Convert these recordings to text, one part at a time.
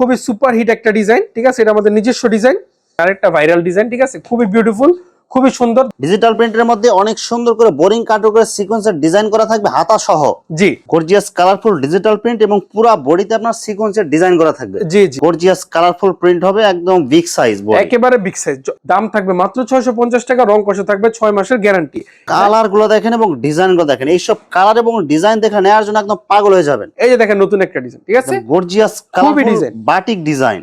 খুবই super hit একটা design, ঠিক আছে? এটা আমাদের নিজস্ব ডিজাইন। আর একটা ভাইরাল ডিজাইন, ঠিক আছে? খুবই বিউটিফুল খুবই সুন্দর। ডিজিটাল প্রিন্টের মধ্যে অনেক সুন্দর করে বোরিং কাটো করে সিকোয়েন্সের ডিজাইন করা থাকবে হাতা সহ জি। গর্জিয়াস কালারফুল ডিজিটাল প্রিন্ট এবং পুরো বডিতে আপনার সিকোয়েন্সের ডিজাইন করা থাকবে। জি জি। গর্জিয়াস কালারফুল প্রিন্ট হবে একদম বিগ সাইজ বডি একেবারে বিগ সাইজ দাম থাকবে মাত্র ছয়শো পঞ্চাশ টাকা রং কষে থাকবে ছয় মাসের গ্যারান্টি কালারগুলো দেখেন এবং ডিজাইনগুলো দেখেন। এইসব কালার এবং ডিজাইন দেখে নেওয়ার জন্য একদম পাগল হয়ে যাবেন। এই যে দেখেন নতুন একটা ডিজাইন ঠিক আছে? Gorgeous colourful. বাটিক ডিজাইন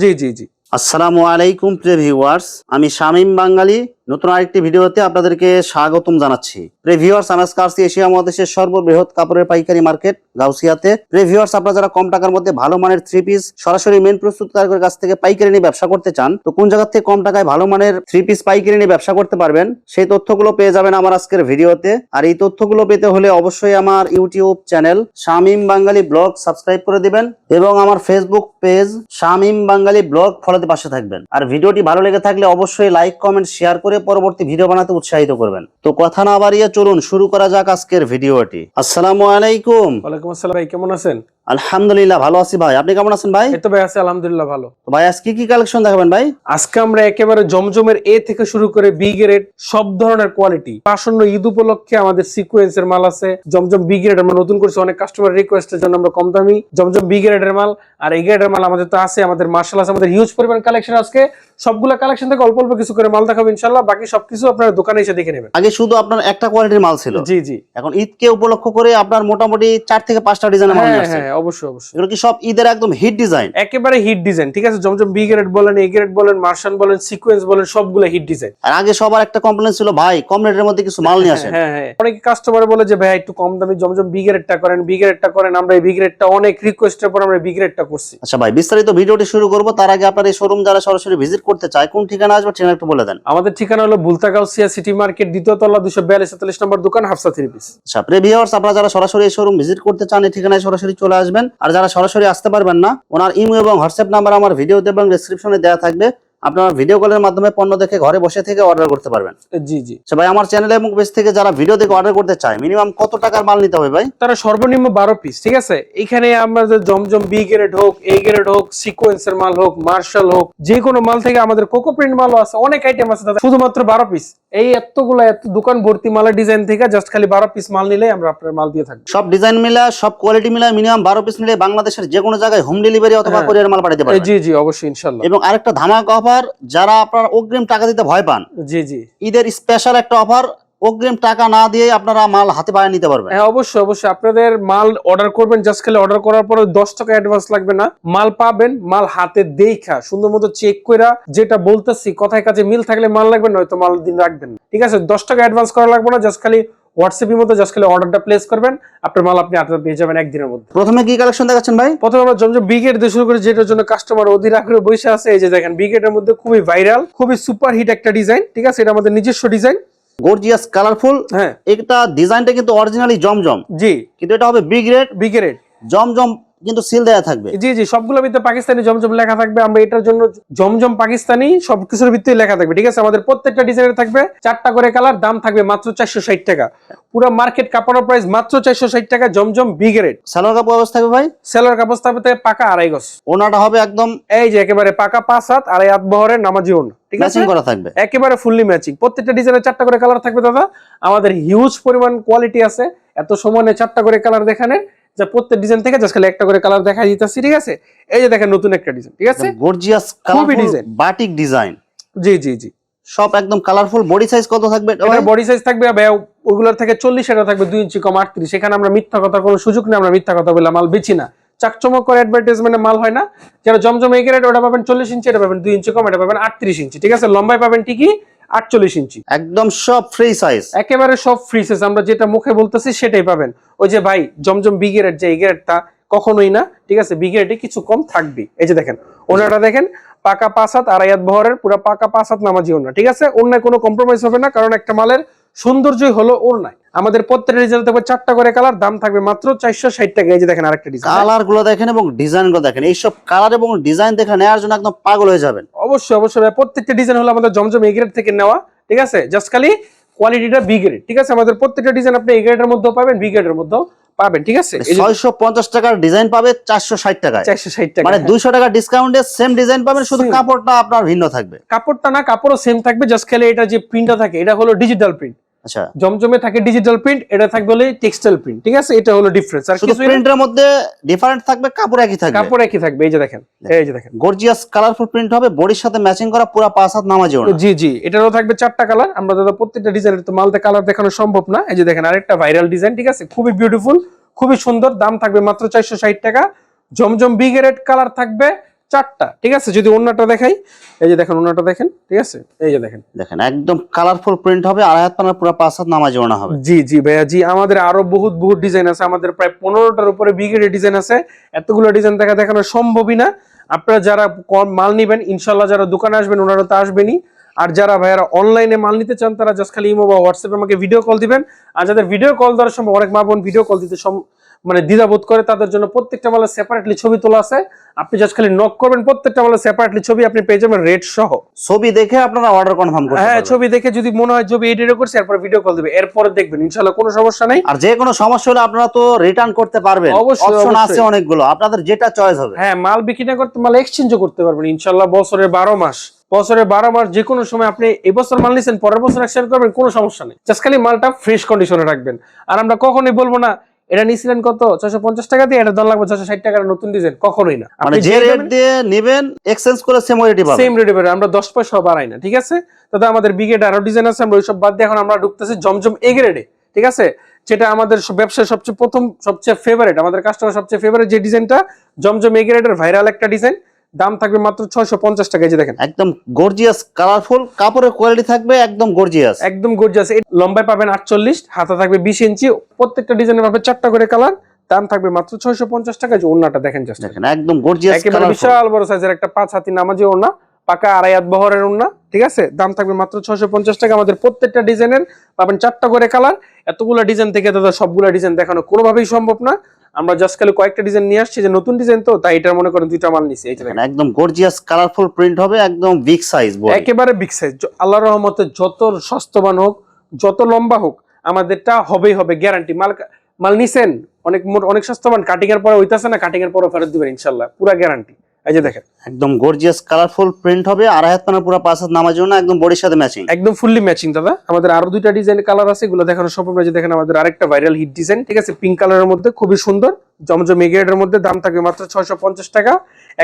জি জি জি। আসসালামু আলাইকুম প্রিয় ভিউয়ার্স আমি শামীম বাঙালি। নতুন আরেকটি ভিডিওতে আপনাদেরকে স্বাগতম জানাচ্ছি। প্রিয় ভিউয়ার্স আমি এশিয়া মহাদেশের সর্ববৃহৎ কাপড়ের পাইকারি মার্কেট, গাউসিয়াতে। প্রিয় ভিউয়ার্স আপনারা যারা কম টাকার মধ্যে ভালো মানের থ্রি পিস সরাসরি মেন প্রস্তুতকারকের কাছ থেকে পাইকারি নিয়ে ব্যবসা করতে চান, তো কোন জায়গা থেকে কম টাকায় ভালো মানের থ্রি পিস পাইকারি নিয়ে ব্যবসা করতে পারবেন, সেই তথ্যগুলো পেয়ে যাবেন আমার আজকের ভিডিওতে। আর এই তথ্যগুলো পেতে হলে অবশ্যই আমার YouTube channel Shamim Bangali vlog subscribe করে দিবেন এবং আমার Facebook page Shamim Bangali vlog ফলোতে পাশে থাকবেন। আর ভিডিওটি ভালো লেগে থাকলে অবশ্যই লাইক কমেন্ট শেয়ার করে পরবর্তী ভিডিও বানাতে উৎসাহিত করবেন। তো কথা না বাড়িয়ে চলুন, শুরু করা যাক আজকের ভিডিওটি। আসসালামু আলাইকুম। ওয়ালাইকুম আসসালাম ভাই, কেমন আছেন? আলহামদুলিল্লাহ ভালো আছি ভাই। আপনি কেমন আছেন ভাই? তো ভাই আছে আলহামদুলিল্লাহ ভালো। ভাই আজকে কি কালেকশন দেখাবেন ভাই? আজকে আমরা একেবারে জমজমের এ থেকে শুরু করে বি গ্রেড সব ধরনের কোয়ালিটি আসন্ন ঈদ উপলক্ষে আমাদের সিকোয়েন্সের মাল আছে। জমজম বি গ্রেড আমরা নতুন করছি অনেক কাস্টমার রিকোয়েস্টের জন্য আমরা কম দামি। জমজম বি গ্রেডের মাল আর এই গ্রেডের মাল আমাদের তো আছে আমাদের মার্শাল আছে আমাদের হিউজ পরিমাণ কালেকশন আজকে। সবগুলা কালেকশন থেকে অল্প অল্প কিছু করে মাল দেখাবো ইনশাল্লাহ বাকি সবকিছু আপনার দোকানে এসে দেখে নেবেন। আগে শুধু আপনার একটা কোয়ালিটির মাল ছিল? জি জি। এখন ঈদকে উপলক্ষ করে আপনার মোটামুটি চার থেকে পাঁচটা ডিজাইনের মাল হ্যাঁ আসছে। হ্যাঁ অবশ্যই অবশ্যই। এগুলো কি সব ঈদের একদম হিট ডিজাইন একেবারে হিট ডিজাইন ঠিক আছে? জমজম বি গ্রেড বলেন এ গ্রেড বলেন বলেন সিকোয়েন্স বলেন সবগুলো হিট ডিজাইন আর আগে সবার একটা কমপ্লেন ছিল ভাই কম রেটের মধ্যে কিছু মাল নিয়ে আসেন। হ্যাঁ হ্যাঁ। অনেক কাস্টমার বলে যে ভাই একটু কম দামি জমজম বি গ্রেডটা করেন বি গ্রেডটা করেন আমরা এই বি গ্রেডটা অনেক রিকোয়েস্টের পর আমরা বি গ্রেডটা করছি। আচ্ছা ভাই বিস্তারিত ভিডিওটি শুরু করব। তার আগে আপনার এই শোরুম যারা সরাসরি ভিজিট করতে চায় কোন ঠিকানা আসবে ঠিকানা একটু বলে দেন। আমাদের ঠিকানা হলো বুলতাগাউসিয়া সিটি মার্কেট দ্বিতীয় তলা দুশো বিয়াল্লিশ সাতাল্লিশ নম্বর দোকান হাফসা থ্রি পিস। আচ্ছা আপনারা যারা সরাসরি এই শোরুম ভিজিট করতে চান এই ঠিকানায় সরাসরি চলে আসবেন। আর যারা সরাসরি আসতে পারবেন না, ওনার ইমো এবং হোয়াটসঅ্যাপ নাম্বার আমার ভিডিওতে এবং ডিসক্রিপশনে দেওয়া থাকবে। আপনারা ভিডিও কলের মাধ্যমে পণ্য দেখে ঘরে বসে থেকে অর্ডার করতে পারবেন। জি জি। ভাই আমার চ্যানেলে এবং পেজ থেকে যারা ভিডিও দেখে অর্ডার করতে চায় মিনিমাম কত টাকার মাল নিতে হবে ভাই? তারা সর্বনিম্ন বারো পিস ঠিক আছে? এখানে আমাদের জমজম বি গ্রেড হোক এ গ্রেড হোক সিকোয়েন্সের মাল হোক মার্শাল হোক যে কোনো মাল থেকে আমাদের কোকো প্রিন্ট মালও আছে অনেক আইটেম আছে দাদা। শুধুমাত্র বারো পিস এই এতগুলো এত দোকান ভর্তি মালের ডিজাইন থেকে জাস্ট খালি বারো পিস মাল নিলে আমরা আপনার মাল দিয়ে থাকি সব ডিজাইন মিলা সব কোয়ালিটি মিলা মিনিমাম বারো পিস নিলে বাংলাদেশের যে কোনো জায়গায় হোম ডেলিভারি অথবা হ্যাঁ। কোরিয়ার মাল পাঠাতে পারবেন। জি জি অবশ্যই ইনশাল্লাহ। এবং আরেকটা ধামাকা অফার যারা আপনার অগ্রিম টাকা দিতে ভয় পান জি জি। ঈদের স্পেশাল একটা অফার অগ্রিম টাকা না দিয়ে আপনারা মাল হাতে পায়ে নিতে পারবেন। হ্যাঁ অবশ্যই অবশ্যই। আপনাদের মাল অর্ডার করবেন জাস্ট খালি অর্ডার করার পরে দশ টাকা অ্যাডভান্স লাগবে না। মাল পাবেন মাল হাতে দেখা সুন্দর মতো চেক কইরা যেটা বলতেছি কথায় কাছে মিল থাকলে মাল লাগবে নয়তো মাল দিন রাখবেন ঠিক আছে? দশ টাকা অ্যাডভান্স করা লাগবে না জাস্ট খালি হোয়াটসঅ্যাপের মধ্যে জাস্ট খালি অর্ডারটা প্লেস করবেন আপনার মাল আপনি আপনার পেয়ে যাবেন একদিনের মধ্যে। প্রথমে কি কালেকশন দেখাচ্ছেন ভাই? প্রথমে আমরা জমজম বিগেট দিয়ে শুরু করি যেটার জন্য কাস্টমার অধীর আগ্রহে বসে আছে। এই যে দেখেন বিগেটের মধ্যে খুবই ভাইরাল খুবই সুপার হিট একটা ডিজাইন ঠিক আছে? এটা আমাদের নিজস্ব ডিজাইন গর্জিয়াস কালারফুল হ্যাঁ। এটা ডিজাইনটা কিন্তু অরিজিনালি জমজম। জি। কিন্তু এটা হবে বিগ রেড বিগেট জমজম কিন্তু সিল দেয়া থাকবে। জি জি সবগুলো ভিতরে পাকিস্তানি জমজম লেখা থাকবে। আমরা এটার জন্য জমজম পাকিস্তানি সবকিছুর ভিতরে লেখা থাকবে। ঠিক আছে? আমাদের প্রত্যেকটা ডিজাইনের থাকবে। চারটা করে কালার দাম থাকবে মাত্র চারশো ষাট টাকা। পুরো মার্কেট কাপড়ের প্রাইস মাত্র চারশো ষাট টাকা জমজম বিগেরেট সালোয়ার কাপড় অবস্থা থাকবে ভাই? সেলার কাপড় থাকবে থেকে পাকা আড়াই গজ। ওনাটা হবে একদম এই যে একেবারে পাকা পাঁচ হাত আড়াই হাত বহরের নামাজি ওন ঠিক আছে? ম্যাচিং করা থাকবে। একেবারে ফুললি ম্যাচিং প্রত্যেকটা ডিজাইনের চারটা করে কালার থাকবে দাদা। আমাদের হিউজ পরিমাণ কোয়ালিটি আছে। এত সময় চারটা করে কালার দেখানে যে প্রত্যেক ডিজাইন থেকে জাস্ট খালি একটা করে কালার দেখা দিতেছি ঠিক আছে? এই যে দেখেন নতুন একটা ডিজাইন ঠিক আছে? গর্জিয়াস খুবই কালারফুল design। বাটিক ডিজাইন জি জি জি। সব একদম কালারফুল বডি সাইজ কত থাকবে? এটা বডি সাইজ থাকবে ওগুলোর থেকে চল্লিশ এটা থাকবে দুই ইঞ্চি কম আটত্রিশ। সেখানে আমরা মিথ্যা কথা কোনো সুযোগ নেই আমরা মিথ্যা কথা বলে মাল বেচি না। চাকচমক করে অ্যাডভার্টাইজমেন্টে মাল হয় না। যারা জমজম এই ওটা পাবেন চল্লিশ ইঞ্চি এটা পাবেন দুই ইঞ্চি কম এটা পাবেন আটত্রিশ ইঞ্চি ঠিক আছে? লম্বায় পাবেন ঠিকই আটচল্লিশ ইঞ্চি। একদম সব ফ্রি সাইজ একেবারে সব ফ্রি সাইজ আমরা যেটা মুখে বলতেছি সেটাই পাবেন। ওই যে ভাই জমজম বি যে এই গ্রেডটা কখনোই না ঠিক আছে? বি কিছু কম থাকবে এই যে দেখেন ওনারটা দেখেন পাকা পাঁচ হাত আড়াইয়াত বহরের পুরো পাকা পাঁচ হাত নামাজি না ঠিক আছে? অন্য কোনো কম্প্রোমাইজ হবে না কারণ একটা মালের সৌন্দর্যই হলো ওর নাই আমাদের প্রত্যেকটা ডিজাইন থাকবে চারটা করে কালার দাম থাকবে মাত্র চারশো ষাট টাকা। এই যে দেখেন আরেকটা ডিজাইন কালারগুলো দেখেন এবং ডিজাইনগুলো দেখেন। এইসব কালার এবং ডিজাইন দেখে নেওয়ার জন্য একদম পাগল হয়ে যাবেন। অবশ্যই অবশ্যই প্রত্যেকটা ডিজাইন হলো আমাদের জমজম এগ্রেড থেকে নেওয়া ঠিক আছে? জাস্ট খালি কোয়ালিটিটা বি গ্রেড ঠিক আছে? আমাদের প্রত্যেকটা ডিজাইন আপনি এগ্রেডের গ্রেডের মধ্যেও পাবেন বি গ্রেডের মধ্যেও। পাবেন ঠিক আছে? ছয়শো পঞ্চাশ টাকার ডিজাইন পাবে চারশো ষাট টাকায়। চারশো ষাট টাকা মানে হ্যাঁ। দুইশো টাকা ডিসকাউন্টে সেম ডিজাইন পাবেন শুধু কাপড়টা আপনার ভিন্ন থাকবে। কাপড়টা না কাপড়ও সেম থাকবে জাস্ট খেলে এটা যে প্রিন্টটা থাকে এটা হলো ডিজিটাল প্রিন্ট আচ্ছা। জমজমে থাকে ডিজিটাল প্রিন্ট এটা থাকবে হলে টেক্সটাইল প্রিন্ট ঠিক আছে? এটা হলো ডিফারেন্স আর কিছু প্রিন্টের মধ্যে ডিফারেন্ট থাকবে কাপড় একই থাকবে। কাপড় একই থাকবে এই যে দেখেন এই যে দেখেন। গর্জিয়াস কালারফুল প্রিন্ট হবে বডির সাথে ম্যাচিং করা পুরো পাঁচ হাত নামাজি ওড়না। জি জি এটারও থাকবে চারটা কালার আমরা দাদা প্রত্যেকটা ডিজাইনের তো মালতে কালার দেখানো সম্ভব না। এই যে দেখেন আরেকটা ভাইরাল ডিজাইন ঠিক আছে? খুবই বিউটিফুল খুবই সুন্দর দাম থাকবে মাত্র চারশো ষাট টাকা। জমজম বিগ রেড কালার থাকবে চারটা ঠিক আছে? যদি অন্যটা দেখাই এই যে দেখেন অন্যটা দেখেন ঠিক আছে? এই যে দেখেন। দেখেন একদম কালারফুল প্রিন্ট হবে আড়াই হাত পানার পুরো পাঁচ হাত নামাজ ওড়না হবে। জি জি ভাইয়া জি আমাদের আরও বহুত বহুত ডিজাইন আছে। আমাদের প্রায় পনেরোটার উপরে বিগেডের ডিজাইন আছে। এতগুলো ডিজাইন দেখা দেখানো সম্ভবই না। আপনারা যারা কম মাল নিবেন ইনশাল্লাহ যারা দোকানে আসবেন ওনারা তো আসবেনই। আর যারা ভাইয়ারা অনলাইনে মাল নিতে চান তারা জাস্ট খালি ইমো বা হোয়াটসঅ্যাপে আমাকে ভিডিও কল দিবেন। আর যাদের ভিডিও কল দেওয়ার সময় অনেক মা বোন ভিডিও কল দিতে সম- মানে দ্বিধাবোধ করে তাদের জন্য প্রত্যেকটা মালের সেপারেটলি ছবি তোলা আছে। আপনি জাস্ট খালি নক করবেন প্রত্যেকটা মালের সেপারেটলি ছবি আপনি পেয়ে যাবেন রেট সহ। ছবি দেখে আপনারা অর্ডার কনফার্ম করতে হ্যাঁ ছবি দেখে যদি মনে হয় ছবি এডিটও করছে এরপর ভিডিও কল দিবে। এরপরে দেখবেন ইনশাল্লাহ কোনো সমস্যা নাই। আর যে কোনো সমস্যা হলে আপনারা তো রিটার্ন করতে পারবেন। অপশন আছে অনেকগুলো। আপনাদের যেটা চয়েস হবে। হ্যাঁ মাল বিক্রি না করতে মাল এক্সচেঞ্জও করতে পারবেন ইনশাল্লাহ বছরের বারো মাস। বছরের বারো মাস যে কোনো সময় আপনি এবছর মাল নিছেন পরের বছর এক্সচেঞ্জ করবেন কোনো সমস্যা নেই। জাস্ট খালি মালটা ফ্রেশ কন্ডিশনে রাখবেন। আর আমরা কখনোই বলব না এটা নিয়েছিলেন কত? ছয়শো পঞ্চাশ টাকা দিয়ে? এটা দর লাগবে ছয়শো ষাট টাকার নতুন ডিজাইন। কখনোই না। মানে যে রেট দিয়ে নেবেন এক্সচেঞ্জ করে সেম রেটে পাবেন। সেম রেটে পাবেন। আমরা দশ পয়সা বাড়াই না ঠিক আছে? দাদা আমাদের বিগেট আরও ডিজাইন আছে আমরা ওইসব বাদ দিয়ে এখন আমরা ঢুকতেছি জমজম এ গ্রেডে ঠিক আছে? যেটা আমাদের ব্যবসায় সবচেয়ে প্রথম সবচেয়ে ফেভারিট আমাদের কাস্টমার সবচেয়ে ফেভারিট যে ডিজাইনটা জমজম এ গ্রেডের ভাইরাল একটা ডিজাইন দাম থাকবে মাত্র ছয়শো পঞ্চাশ টাকা যে দেখেন। একদম গর্জিয়াস কালারফুল কাপড়ের কোয়ালিটি থাকবে একদম গর্জিয়াস একদম গর্জিয়াস লম্বায় পাবেন আটচল্লিশ হাতা থাকবে বিশ ইঞ্চি প্রত্যেকটা ডিজাইনের পাবে চারটা করে কালার দাম থাকবে মাত্র ছয়শো পঞ্চাশ টাকা যে ওড়নাটা দেখেন জাস্ট দেখেন একদম গর্জিয়াস একেবারে বিশাল বড় সাইজের একটা পাঁচ হাতি নামাজি ওড়না পাকা আড়াই হাত বহরের ওড়না ঠিক আছে? দাম থাকবে মাত্র ছয়শো পঞ্চাশ টাকা আমাদের প্রত্যেকটা ডিজাইনের পাবেন চারটা করে কালার এতগুলো ডিজাইন থেকে দাদা সবগুলো ডিজাইন দেখানো কোনোভাবেই সম্ভব না। আমরা জাস্ট খালি কয়েকটা ডিজাইন নিয়ে আসছি যে নতুন ডিজাইন তো তাই এটার মনে করেন দুইটা মাল নিছি এই দেখেন। একদম গর্জিয়াস কালারফুল প্রিন্ট হবে একদম বিগ সাইজ একেবারে বিগ সাইজ আল্লাহ রহমতে যত স্বাস্থ্যবান হোক যত লম্বা হোক আমাদেরটা হবেই হবে গ্যারান্টি মাল মাল নিছেন অনেক মোট- অনেক স্বাস্থ্যবান কাটিং এর পরে হইতাছে না কাটিং এর পরে ফেরত দিবেন ইনশাল্লাহ পুরা গ্যারান্টি এই যে দেখেন। একদম গর্জিয়াস কালারফুল প্রিন্ট হবে আড়াই হাত পানা পুরো পাঁচ হাত নামার জন্য একদম বডির সাথে ম্যাচিং একদম ফুললি ম্যাচিং দাদা। আমাদের আরও দুইটা ডিজাইন কালার আছে এগুলো দেখানো সম্ভব না যে দেখেন আমাদের আরেকটা ভাইরাল হিট ডিজাইন ঠিক আছে? পিঙ্ক কালারের মধ্যে খুবই সুন্দর জমজম এগের মধ্যে দাম থাকবে মাত্র ছয়শো পঞ্চাশ টাকা।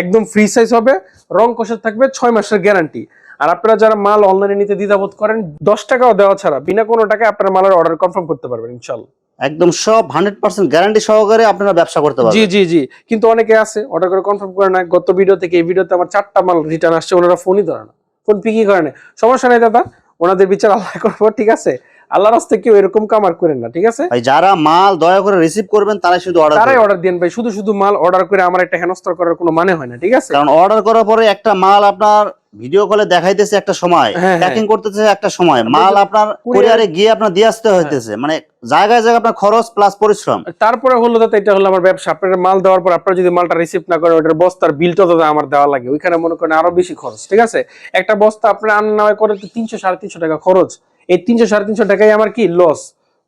একদম ফ্রি সাইজ হবে রং কষে থাকবে ছয় মাসের গ্যারান্টি আর আপনারা যারা মাল অনলাইনে নিতে দ্বিধাবোধ করেন দশ টাকাও দেওয়া ছাড়া বিনা কোনো টাকায় আপনারা মালের অর্ডার কনফার্ম করতে পারবেন ইনশাল্লাহ একদম সব হান্ড্রেড পার্সেন্ট গ্যারান্টি সহকারে আপনারা ব্যবসা করতে জি পারবেন। জি জি। কিন্তু অনেকে আছে অর্ডার করে কনফার্ম করে না গত ভিডিও থেকে এই ভিডিওতে আমার চারটা মাল রিটার্ন আসছে ওনারা ফোনই ধরে না। ফোন পিকি করে না সমস্যা নেই দাদা ওনাদের বিচার আল্লাহ করব ঠিক আছে? আল্লাহর রাস্তায় কেউ এরকম কামার করেন না ঠিক আছে? ভাই যারা মাল দয়া করে রিসিভ করবেন তারাই শুধু অর্ডার তারাই অর্ডার দেন ভাই শুধু শুধু মাল অর্ডার করে আমার একটা করার কোনো মানে হয় না ঠিক আছে? কারণ অর্ডার করার পরে একটা মাল আপনার ভিডিও কলে দেখাইতেছে একটা সময় হ্যাঁ, হ্যাঁ। প্যাকিং করতেছে একটা সময় মাল আপনার কুরিয়ারে গিয়ে আপনার দিয়ে আসতে হইতেছে। মানে জায়গায় জায়গায় আপনার খরচ প্লাস পরিশ্রম। তারপরে হলো দাদা এটা হলো আমার ব্যবসা আপনার মাল দেওয়ার পর আপনারা যদি মালটা রিসিভ না করেন ওটার বস্তার বিলটা দাদা আমার দেওয়া লাগে ওইখানে মনে করেন আরও বেশি খরচ ঠিক আছে? একটা বস্তা আপনার আনা নেওয়া করে তিনশো সাড়ে তিনশো টাকা খরচ। এই তিনশো, সাড়ে তিনশো টাকাই আমার কি লস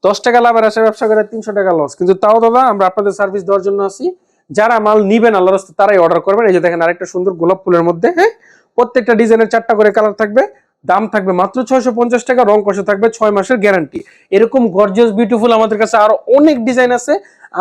দশ টাকা লাভের আসে ব্যবসা করে তিনশো টাকা লস কিন্তু তাও দাদা, আমরা আপনাদের সার্ভিস দেওয়ার জন্য আসি যারা মাল নিবেন আল্লাহ রাস্তা, তারাই অর্ডার করবেন। এই যে দেখেন আরেকটা সুন্দর গোলাপ ফুলের মধ্যে হ্যাঁ? প্রত্যেকটা ডিজাইনের চারটা করে কালার থাকবে, দাম থাকবে মাত্র ছয়শো পঞ্চাশ টাকা, রং কষে থাকবে ছয় মাসের গ্যারান্টি এরকম গর্জিয়াস বিউটিফুল আমাদের কাছে আরও অনেক ডিজাইন আছে।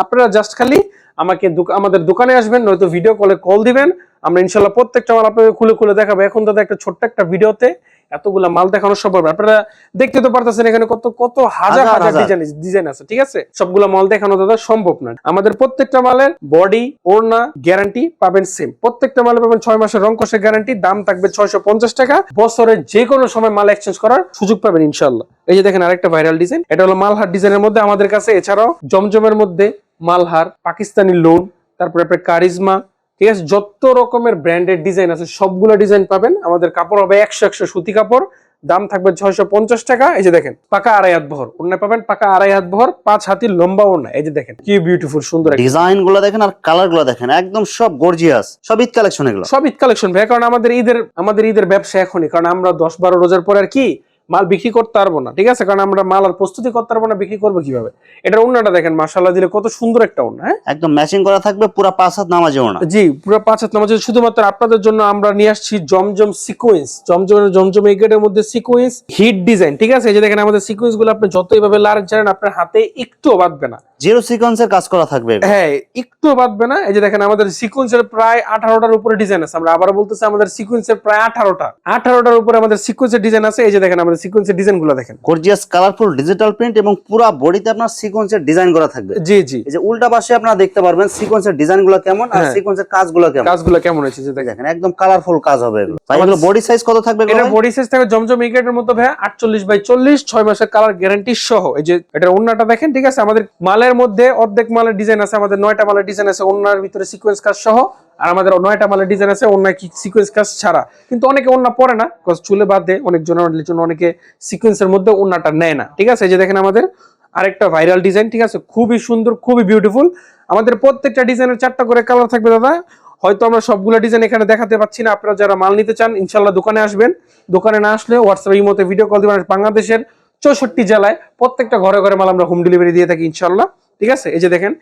আপনারা জাস্ট খালি আমাকে আমাদের দোকানে আসবেন, নয়তো ভিডিও কলে কল দিবেন। আমরা ইনশাল্লাহ প্রত্যেকটা মাল আপনাকে খুলে খুলে দেখাবো। এখন দাদা, একটা ছোট্ট একটা ভিডিওতে এতগুলা মাল দেখানো সম্ভব না। আপনারা দেখতে তো পারতেছেন এখানে কত কত হাজার হাজার ডিজাইন আছে ঠিক আছে? সবগুলা মাল দেখানো দাদা সম্ভব না। আমাদের প্রত্যেকটা মালের বডি ওড়না গ্যারান্টি পাবেন সেম প্রত্যেকটা মালে পাবেন ছয় মাসের রং কষের গ্যারান্টি দাম থাকবে ছয়শো পঞ্চাশ টাকা। বছরের যে কোনো সময় মাল এক্সচেঞ্জ করার সুযোগ পাবেন ইনশাল্লাহ এই যে দেখেন আরেকটা ভাইরাল ডিজাইন এটা হলো মালহার ডিজাইনের মধ্যে আমাদের কাছে এছাড়াও জমজমের মধ্যে মালহার পাকিস্তানি লোন তারপরে আপনার কারিজমা ঠিক আছে? যত রকমের ব্র্যান্ডেড ডিজাইন আছে সবগুলো ডিজাইন পাবেন। আমাদের কাপড় হবে একশো একশো সুতি কাপড়। দাম থাকবে ছয়শো পঞ্চাশ টাকা। এই যে দেখেন পাকা আড়াই হাত বহর। ওড়না পাবেন পাকা আড়াই হাত বহর পাঁচ হাতির লম্বা ওড়না। এই যে দেখেন কি বিউটিফুল সুন্দর ডিজাইনগুলো দেখেন আর কালারগুলো দেখেন একদম সব গর্জিয়াস সব ঈদ কালেকশন এগুলো। সব ঈদ কালেকশন ভাই কারণ আমাদের ঈদের আমাদের ঈদের ব্যবসা এখনই। কারণ আমরা দশ বারো রোজার পরে আর কি মাল বিক্রি করতে পারব না ঠিক আছে? কারণ আমরা মাল আর প্রস্তুতি করতে পারব না বিক্রি করব কীভাবে? এটার অন্যটা দেখেন মাসাল্লাহ দিলে কত সুন্দর একটা অন্য হ্যাঁ? একদম ম্যাচিং করা থাকবে পুরো পাঁচ হাত নামাজি ওনা জি পুরো পাঁচ হাত নামাজ শুধুমাত্র আপনাদের জন্য আমরা নিয়ে আসছি জমজম সিকোয়েন্স জমজম জমজম এই গেটের মধ্যে সিকোয়েন্স হিট ডিজাইন ঠিক আছে? এই যে দেখেন আমাদের সিকোয়েন্সগুলো আপনি যতই ভাবে লার জানেন আপনার হাতে একটুও বাঁধবে না। জিরো সিকোয়েন্সের কাজ করা থাকবে হ্যাঁ একটুও বাঁধবে না। এই যে দেখেন আমাদের সিকোয়েন্সের প্রায় আঠারোটার উপরে ডিজাইন আছে। আমরা আবার বলতেছি আমাদের সিকোয়েন্সের প্রায় আঠারোটা। আঠারোটার উপরে আমাদের সিকোয়েন্সের ডিজাইন আছে। এই যে দেখেন আমাদের সিকোয়েন্সের ডিজাইনগুলো দেখেন। গর্জিয়াস কালারফুল ডিজিটাল প্রিন্ট এবং পুরো বডিতে আপনার সিকোয়েন্সের ডিজাইন করা থাকবে। জি জি। এই যে উল্টা পাশে আপনারা দেখতে পারবেন সিকোয়েন্সের ডিজাইনগুলো কেমন আর হ্যাঁ। সিকোয়েন্সের কাজগুলো কেমন। কাজগুলো কেমন হয়েছে দেখেন। একদম কালারফুল কাজ হবে এগুলো। ভাই এগুলো বডি সাইজ কত থাকবে এটা? বডি সাইজ থাকবে জমজম মতো ভাই আটচল্লিশ বাই চল্লিশ ছয় মাসের কালার গ্যারান্টি সহ। এই যে এটার অন্যটা দেখেন ঠিক আছে? আমাদের মালের মধ্যে অর্ধেক মালের ডিজাইন আছে আমাদের নয়টা মালের ডিজাইন আছে অন্যার ভিতরে সিকোয়েন্স কাজ সহ। আর আমাদের নয়টা মালের ডিজাইন আছে, অন্য কি সিকোয়েন্স কাজ ছাড়া। কিন্তু অনেকে অন্য পরে না cause চুলে বাদ দেয় অনেক জনের জন্য অনেকে সিকোয়েন্সের মধ্যে অন্যটা নেয় না, ঠিক আছে? যে দেখেন আমাদের আরেকটা ভাইরাল ডিজাইন ঠিক আছে? খুবই সুন্দর, খুবই বিউটিফুল আমাদের প্রত্যেকটা ডিজাইনের চারটা করে কালার থাকবে, দাদা। হয়তো আমরা সবগুলো ডিজাইন এখানে দেখাতে পাচ্ছি না, আপনারা যারা মাল নিতে চান ইনশাল্লাহ দোকানে আসবেন। দোকানে না আসলে হোয়াটসঅ্যাপ ইমোতে ভিডিও কল দিবেন। বাংলাদেশের চৌষট্টি জেলায় প্রত্যেকটা ঘরে ঘরে মাল আমরা হোম ডেলিভারি দিয়ে থাকি ইনশাল্লাহ ঠিক আছে? এই যে দেখেন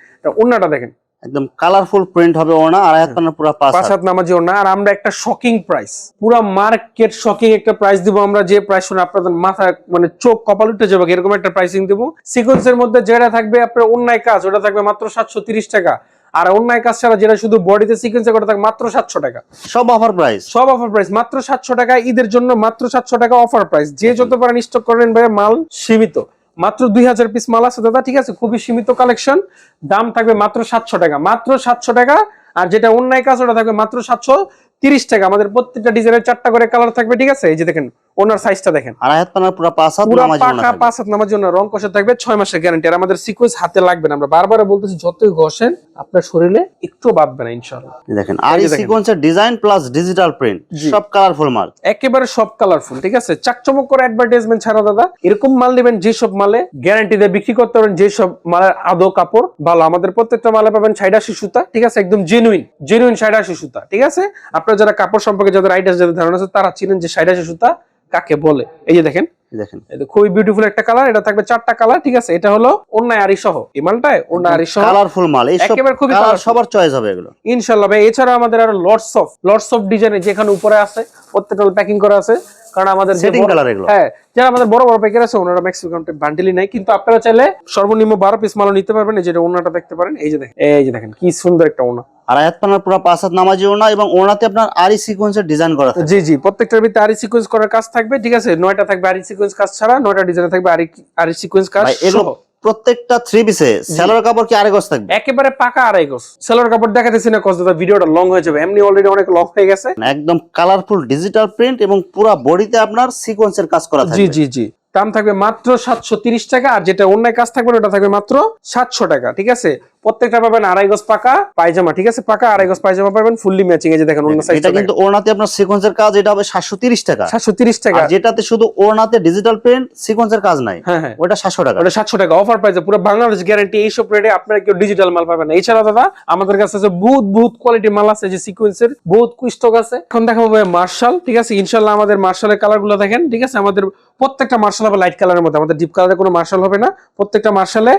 অন্যটা দেখেন। একদম কালারফুল প্রিন্ট হবে ওনা আর এক পান্না পুরো পাঁচ পাঁচ হাত। হাত নামাজিও না আর আমরা একটা শকিং প্রাইস পুরো মার্কেট শকিং একটা প্রাইস দিব। আমরা যে প্রাইস শুনে আপনাদের মাথা মানে চোখ কপাল উঠে যাবে এরকম একটা প্রাইসিং দিব। সিকোয়েন্সের মধ্যে যেটা থাকবে আপনার অন্যায় কাজ ওটা থাকবে মাত্র সাতশো তিরিশ টাকা। আর অন্যায় কাজ ছাড়া যেটা শুধু বডিতে সিকোয়েন্সে করে থাকবে মাত্র সাতশো টাকা। সব অফার প্রাইস সব অফার প্রাইস মাত্র সাতশো টাকা। ঈদের জন্য মাত্র সাতশো টাকা অফার প্রাইস যে যত পারেন স্টক করেন ভাই মাল সীমিত। মাত্র দুই হাজার পিস মাল আছে দাদা, ঠিক আছে? খুবই সীমিত কালেকশন দাম থাকবে মাত্র সাতশো টাকা, মাত্র সাতশো টাকা। আর যেটা অন্যায় কাজ, ওটা থাকবে মাত্র সাতশো তিরিশ টাকা। আমাদের প্রত্যেকটা ডিজাইনের চারটা করে কালার থাকবে, ঠিক আছে? এই যে দেখেন ওনার সাইজটা দেখেন। আর এক পান্না পুরো পাঁচ হাত নামাজি ওনা পাকা পাঁচ হাত নামার জন্য রং কষা থাকবে মাসের গ্যারান্টি আর আমাদের সিকোয়েন্স হাতে লাগবে না। আমরা বারবার বলতেছি যতই ঘষেন আপনার শরীরে একটু বাঁধবে না ইনশাল্লাহ এই দেখেন আর এই। সিকোয়েন্সের ডিজাইন প্লাস ডিজিটাল প্রিন্ট সব কালারফুল মাল একেবারে সব কালারফুল ঠিক আছে? চাকচমক করে অ্যাডভার্টাইজমেন্ট ছাড়া দাদা এরকম মাল নেবেন যেসব মালে গ্যারান্টি দিয়ে বিক্রি করতে পারেন যেসব মালের আদৌ কাপড় ভালো। আমাদের প্রত্যেকটা মালে পাবেন সাইডা সুতা ঠিক আছে? একদম জেনুইন জেনুইন সাইডা সুতা ঠিক আছে? আপনারা যারা কাপড় সম্পর্কে যাদের আইডিয়া যাদের ধারণা আছে তারা চিনেন যে সাইডা সুতা কাকে বলে? এই যে দেখেন। দেখেন। খুবই বিউটিফুল একটা কালার এটা থাকবে চারটা কালার ঠিক আছে? এটা হলো অন্যায় আরি সহ। এই মালটায় অন্যায় আরি সহ। কালারফুল মাল একেবারে খুবই সবার চয়েস হবে এগুলো। ইনশাল্লাহ ভাই এছাড়া আমাদের আরও লর্ডস অফ লর্ডস অফ ডিজাইনের যেখানে উপরে আছে প্রত্যেকটা প্যাকিং করা আছে। কারণ আমাদের সেটিং কালার এগুলো। হ্যাঁ যারা আমাদের বড় বড় প্যাকেট আছে ওনারা ম্যাক্সিমাম বান্ডেলই নাই কিন্তু আপনারা চাইলে সর্বনিম্ন বারো পিস মালও নিতে পারবেন এই যে ওনাটা দেখতে পারেন। এই যে দেখেন এই যে দেখেন কি সুন্দর একটা ওনা আর এক পান্নার পুরো পাঁচ হাত নামাজি ওনা এবং ওনাতে আপনার আরি সিকোয়েন্সের ডিজাইন করা জি জি প্রত্যেকটার ভিতরে আরি সিকোয়েন্স করার কাজ থাকবে ঠিক আছে? নয়টা থাকবে আরি সিকোয়েন্স কাজ ছাড়া নয়টা ডিজাইন থাকবে আরি আরি সিকোয়েন্স কাজ এগুলো প্রত্যেকটা থ্রি পিসে সেলোর কাপড় কি আড়াই গজ থাকবে? একেবারে পাকা আড়াই গোস সেলার কাপড় দেখাতেছি না কস দাদা ভিডিওটা লং হয়ে যাবে। এমনি অলরেডি অনেক লং হয়ে গেছে। একদম কালারফুল ডিজিটাল প্রিন্ট এবং পুরো বডিতে আপনার সিকোয়েন্সের কাজ করা জি থাকবে। জি জি। দাম থাকবে মাত্র সাতশো তিরিশ টাকা আর যেটা অন্যায় কাজ থাকবে ওটা থাকবে মাত্র সাতশো টাকা ঠিক আছে? প্রত্যেকটা পাবেন আড়াই গজ পাকা পায়জামা ঠিক আছে? পাকা আড়াই গজ পায়জামা পাবেন ফুললি ম্যাচিং এই যে দেখেন অন্য এটা কিন্তু ওড়নাতে আপনার সিকোয়েন্সের কাজ এটা হবে সাতশো তিরিশ টাকা। সাতশো তিরিশ টাকা। যেটাতে শুধু ওড়নাতে ডিজিটাল প্রিন্ট সিকোয়েন্সের কাজ নাই। হ্যাঁ হ্যাঁ। ওটা সাতশো টাকা। ওটা সাতশো টাকা অফার প্রাইসে পুরো বাংলাদেশ গ্যারান্টি এইসব রেটে আপনারা কেউ ডিজিটাল মাল পাবেন না। এছাড়া দাদা আমাদের কাছে আছে বহুত বহুত কোয়ালিটি মাল আছে যে সিকোয়েন্সের বহুত স্টক আছে। এখন দেখাবো মার্শাল ঠিক আছে? ইনশাল্লাহ আমাদের মার্শালের কালারগুলো দেখেন ঠিক আছে? আমাদের প্রত্যেকটা মার্শাল হবে লাইট কালারের মধ্যে আমাদের ডিপ কালারে কোনো মার্শাল হবে না। প্রত্যেকটা মার্শালে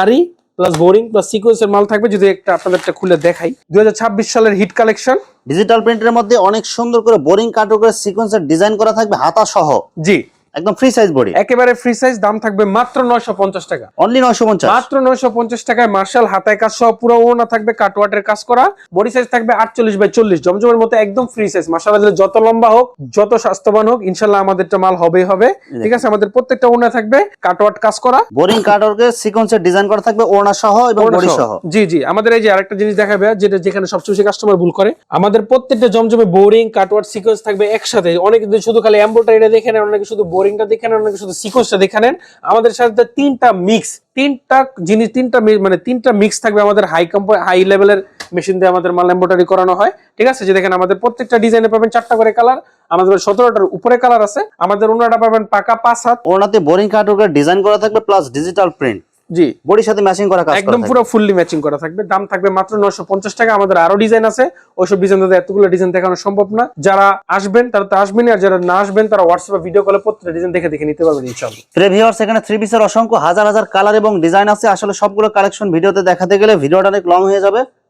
আরি প্লাস বোরিং প্লাস সিকোয়েন্সের মাল থাকবে যদি একটা আপনাদেরটা খুলে দেখাই। দুই হাজার ছাব্বিশ সালের হিট কালেকশন ডিজিটাল প্রিন্টের মধ্যে অনেক সুন্দর করে বোরিং কাটো করে সিকোয়েন্সের ডিজাইন করা থাকবে হাতা সহ জি। একদম ফ্রি সাইজ বডি একেবারে ফ্রি সাইজ দাম থাকবে মাত্র নয়শো পঞ্চাশ টাকা। অনলি নয়শো পঞ্চাশ। মাত্র নয়শো পঞ্চাশ টাকায় মার্শাল হাতায় কাজ সহ পুরো ওনা থাকবে কাটওয়াটের কাজ করা। বডি সাইজ থাকবে আটচল্লিশ বাই চল্লিশ। জমজমের মতো একদম ফ্রি সাইজ মার্শাল যত লম্বা হোক যত স্বাস্থ্যবান হোক ইনশাল্লাহ আমাদেরটা মাল হবেই হবে। ঠিক আছে আমাদের প্রত্যেকটা ওনা থাকবে কাটওয়াট কাজ করা। বোরিং কাটরকে সিকোয়েন্সের ডিজাইন করা থাকবে ওড়না সহ এবং বডি সহ। জি জি। আমাদের এই যে আরেকটা জিনিস দেখাবে যেটা যেখানে সবচেয়ে বেশি কাস্টমার ভুল করে আমাদের প্রত্যেকটা জমজমে বোরিং কাটওয়ার্ড সিকোয়েন্স থাকবে একসাথে। অনেকে শুধু খালি এমব্রয়ডারিটা দেখে নেন অনেকে শুধু বোরিংটা দেখে নেন, অনেকে শুধু সিকোয়েন্সটা দেখে নেন। আমাদের সাথে তিনটা মিক্স তিনটা জিনিস, তিনটা মানে তিনটা মিক্স থাকবে আমাদের হাই কম্প হাই লেভেলের মেশিন দিয়ে আমাদের মাল এম্বোটারি করানো হয়। ঠিক আছে? যে দেখেন, আমাদের প্রত্যেকটা ডিজাইনে পাবেন চারটা করে কালার আমাদের সতেরোটার উপরে কালার আছে। আমাদের ওনাটা পাবেন পাকা পাঁচ হাত। ওনাতে বোরিং কাটরকে ডিজাইন করা থাকবে প্লাস ডিজিটাল প্রিন্ট জি। বডির সাথে ম্যাচিং করা কাজ একদম পুরো ফুললি ম্যাচিং করা থাকবে। দাম থাকবে মাত্র নশো পঞ্চাশ টাকা। আমাদের আরও ডিজাইন আছে। ওইসব ডিজাইন দাদা এতগুলো ডিজাইন দেখানো সম্ভব না। যারা আসবেন তারা তো আসবেন আর যারা না আসবেন তারা হোয়াটসঅ্যাপে ভিডিও কলে প্রত্যেকটা ডিজাইন দেখে দেখে নিতে পারবেন ইনশাআল্লাহ। ভিউয়ার্স এখানে থ্রি পিসের অসংখ্য হাজার হাজার কালার এবং ডিজাইন আছে। আসলে সবগুলো কালেকশন ভিডিওতে দেখাতে গেলে ভিডিওটা অনেক লং হয়ে যাবে।